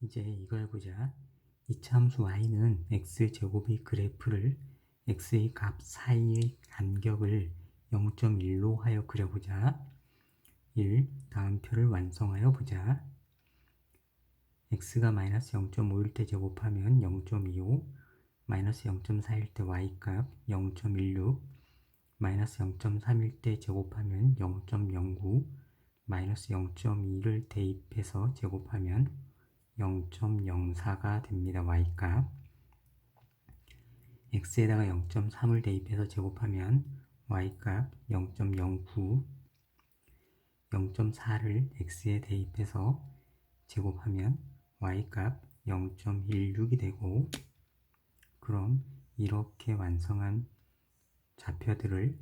이제 이걸 보자. 이차 함수 y는 x제곱의 그래프를 x의 값 사이의 간격을 0.1로 하여 그려보자. 1. 다음 표를 완성하여 보자. x가 마이너스 0.5일 때 제곱하면 0.25, 마이너스 0.4일 때 y값 0.16, 마이너스 0.3일 때 제곱하면 0.09, 마이너스 0.2를 대입해서 제곱하면 0.04가 됩니다. y값 x에다가 0.3을 대입해서 제곱하면 y값 0.09 0.4를 x에 대입해서 제곱하면 y값 0.16이 되고 그럼 이렇게 완성한 좌표들을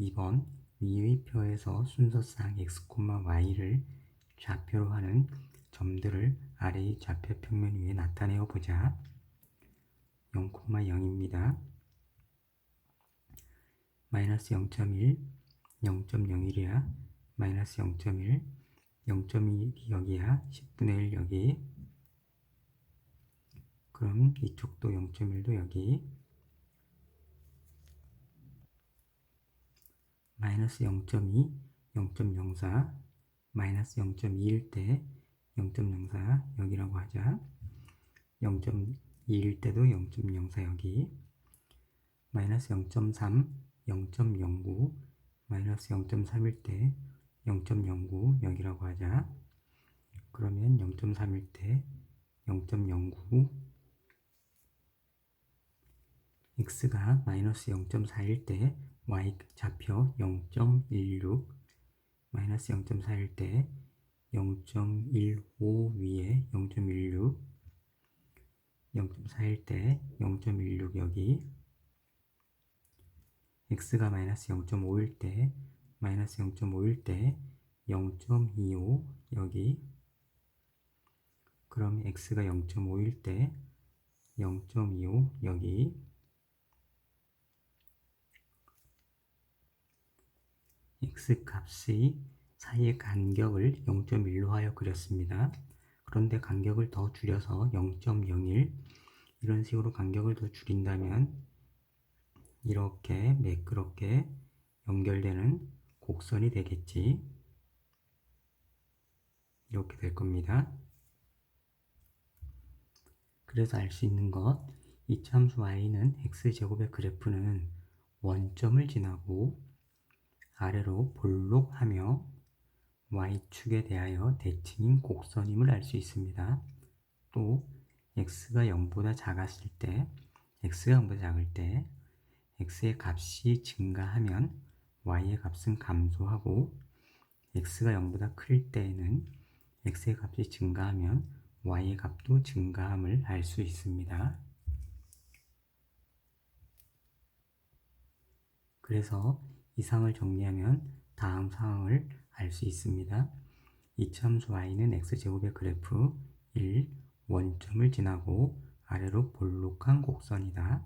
2번 위의 표에서 순서상 x, y를 좌표로 하는 점들을 아래의 좌표 평면 위에 나타내어 보자. 0,0입니다. 마이너스 0.1, 0.01이야. 마이너스 0.1, 0.1이 여기야. 10분의 1 여기. 그럼 이쪽도 0.1도 여기. 마이너스 0.2, 0.04, 마이너스 0.2일 때 0.04 여기라고 하자. 0.2일 때도 0.04 여기. 마이너스 0.3, 0.09, 마이너스 0.3일 때 0.09 여기라고 하자. 그러면 0.3일 때 0.09 x가 마이너스 0.4일 때 y 좌표 0.16 마이너스 0.4일 때 0.15 위에 0.16 0.4일 때 0.16 여기 x가 마이너스 0.5일 때 마이너스 0.5일 때 0.25 여기 그럼 x가 0.5일 때 0.25 여기 x 값의 사이의 간격을 0.1로 하여 그렸습니다. 그런데 간격을 더 줄여서 0.01 이런 식으로 간격을 더 줄인다면 이렇게 매끄럽게 연결되는 곡선이 되겠지. 이렇게 될 겁니다. 그래서 알 수 있는 것, 이 참수 y는 x제곱의 그래프는 원점을 지나고 아래로 볼록하며 y축에 대하여 대칭인 곡선임을 알 수 있습니다. 또 x가 0보다 작았을 때 x가 0보다 작을 때 x의 값이 증가하면 y의 값은 감소하고 x가 0보다 클 때에는 x의 값이 증가하면 y의 값도 증가함을 알 수 있습니다. 그래서 이상을 정리하면 다음 상황을 알 수 있습니다. 이참수 y는 x제곱의 그래프 1. 원점을 지나고 아래로 볼록한 곡선이다.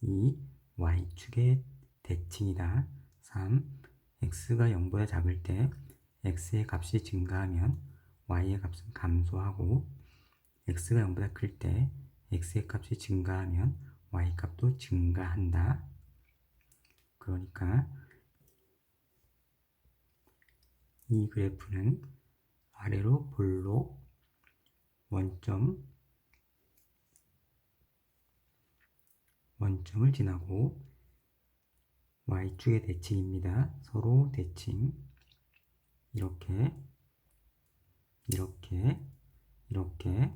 2. y축의 대칭이다. 3. x가 0보다 작을 때 x의 값이 증가하면 y의 값은 감소하고 x가 0보다 클 때 x의 값이 증가하면 y 값도 증가한다. 그러니까 이 그래프는 아래로 볼록 원점 원점을 지나고 y축의 대칭입니다. 서로 대칭 이렇게 이렇게 이렇게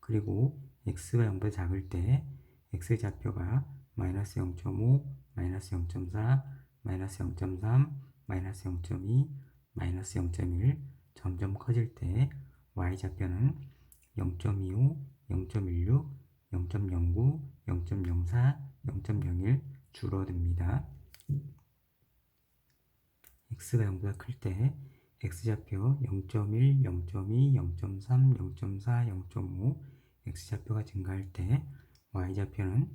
그리고 x가 0보다 작을 때 x의 좌표가 마이너스 0.5, 마이너스 0.4, 마이너스 0.3, 마이너스 0.2, 마이너스 0.1 점점 커질 때 y좌표는 0.25, 0.16, 0.09, 0.04, 0.01 줄어듭니다. x가 0보다 클 때 x좌표 0.1, 0.2, 0.3, 0.4, 0.5 x좌표가 증가할 때 y좌표는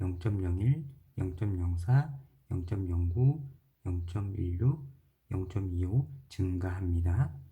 0.01, 0.04, 0.09, 0.16, 0.25 증가합니다.